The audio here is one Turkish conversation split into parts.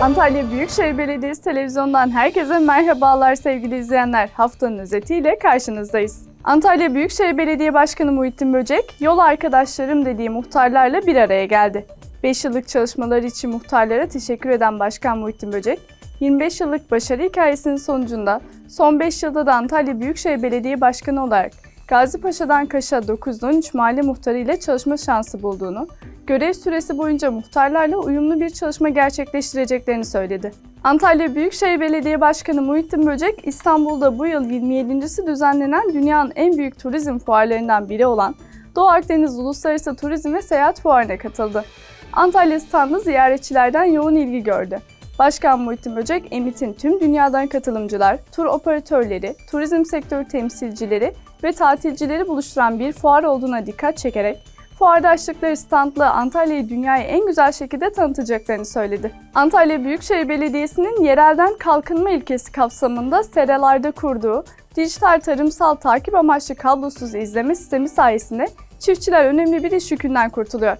Antalya Büyükşehir Belediyesi televizyondan herkese merhabalar sevgili izleyenler. Haftanın özetiyle karşınızdayız. Antalya Büyükşehir Belediye Başkanı Muhittin Böcek, yol arkadaşlarım dediği muhtarlarla bir araya geldi. 5 yıllık çalışmaları için muhtarlara teşekkür eden Başkan Muhittin Böcek, 25 yıllık başarı hikayesinin sonucunda son 5 yılda da Antalya Büyükşehir Belediye Başkanı olarak Gazi Paşa'dan Kaş'a 913 mahalle muhtarı ile çalışma şansı bulduğunu, görev süresi boyunca muhtarlarla uyumlu bir çalışma gerçekleştireceklerini söyledi. Antalya Büyükşehir Belediye Başkanı Muhittin Böcek, İstanbul'da bu yıl 27.si düzenlenen dünyanın en büyük turizm fuarlarından biri olan Doğu Akdeniz Uluslararası Turizm ve Seyahat Fuarı'na katıldı. Antalya standı ziyaretçilerden yoğun ilgi gördü. Başkan Muhittin Böcek, Emit'in tüm dünyadan katılımcılar, tur operatörleri, turizm sektörü temsilcileri ve tatilcileri buluşturan bir fuar olduğuna dikkat çekerek, fuarda açtıkları standla Antalya'yı dünyaya en güzel şekilde tanıtacaklarını söyledi. Antalya Büyükşehir Belediyesi'nin yerelden kalkınma ilkesi kapsamında seralarda kurduğu dijital tarımsal takip amaçlı kablosuz izleme sistemi sayesinde çiftçiler önemli bir iş yükünden kurtuluyor.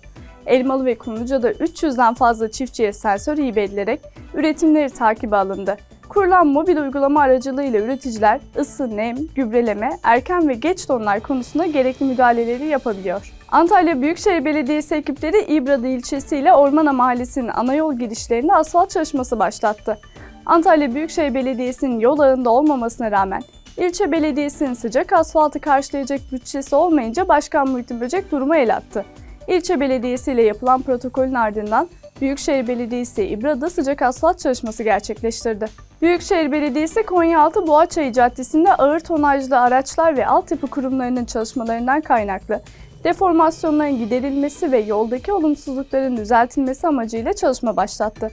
Elmalı ve Kumluca'da 300'den fazla çiftçiye sensör hibe edilerek üretimleri takibe alındı. Kurulan mobil uygulama aracılığıyla üreticiler ısı, nem, gübreleme, erken ve geç donlar konusunda gerekli müdahaleleri yapabiliyor. Antalya Büyükşehir Belediyesi ekipleri İbradı ilçesi ile Ormana Mahallesi'nin ana yol girişlerinde asfalt çalışması başlattı. Antalya Büyükşehir Belediyesi'nin yol ağında olmamasına rağmen ilçe belediyesinin sıcak asfaltı karşılayacak bütçesi olmayınca Başkan Muhittin Böcek duruma el attı. İlçe Belediyesi ile yapılan protokolün ardından Büyükşehir Belediyesi İbra'da sıcak asfalt çalışması gerçekleştirdi. Büyükşehir Belediyesi Konyaaltı Boğaçayı Caddesi'nde ağır tonajlı araçlar ve altyapı kurumlarının çalışmalarından kaynaklı deformasyonların giderilmesi ve yoldaki olumsuzlukların düzeltilmesi amacıyla çalışma başlattı.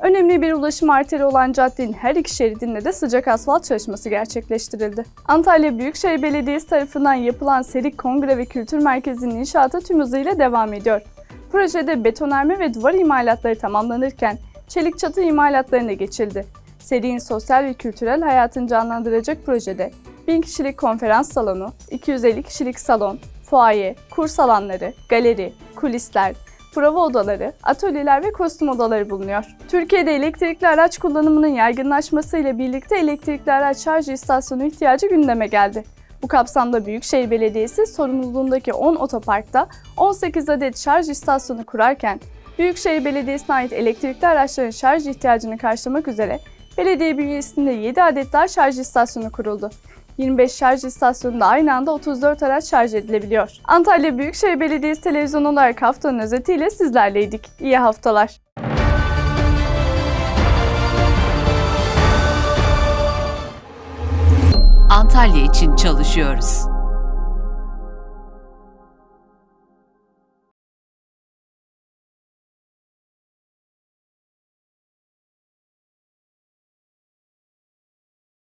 Önemli bir ulaşım arteri olan caddenin her iki şeridinde de sıcak asfalt çalışması gerçekleştirildi. Antalya Büyükşehir Belediyesi tarafından yapılan Serik Kongre ve Kültür Merkezi'nin inşaatı tüm hızıyla devam ediyor. Projede betonarme ve duvar imalatları tamamlanırken çelik çatı imalatlarına geçildi. Serik'in sosyal ve kültürel hayatını canlandıracak projede 1000 kişilik konferans salonu, 250 kişilik salon, fuaye, kurs alanları, galeri, kulisler, prova odaları, atölyeler ve kostüm odaları bulunuyor. Türkiye'de elektrikli araç kullanımının yaygınlaşmasıyla birlikte elektrikli araç şarj istasyonu ihtiyacı gündeme geldi. Bu kapsamda Büyükşehir Belediyesi sorumluluğundaki 10 otoparkta 18 adet şarj istasyonu kurarken, Büyükşehir Belediyesi'ne ait elektrikli araçların şarj ihtiyacını karşılamak üzere belediye bünyesinde 7 adet daha şarj istasyonu kuruldu. 25 şarj istasyonunda aynı anda 34 araç şarj edilebiliyor. Antalya Büyükşehir Belediyesi televizyonu olarak haftanın özetiyle sizlerleydik. İyi haftalar. Antalya için çalışıyoruz.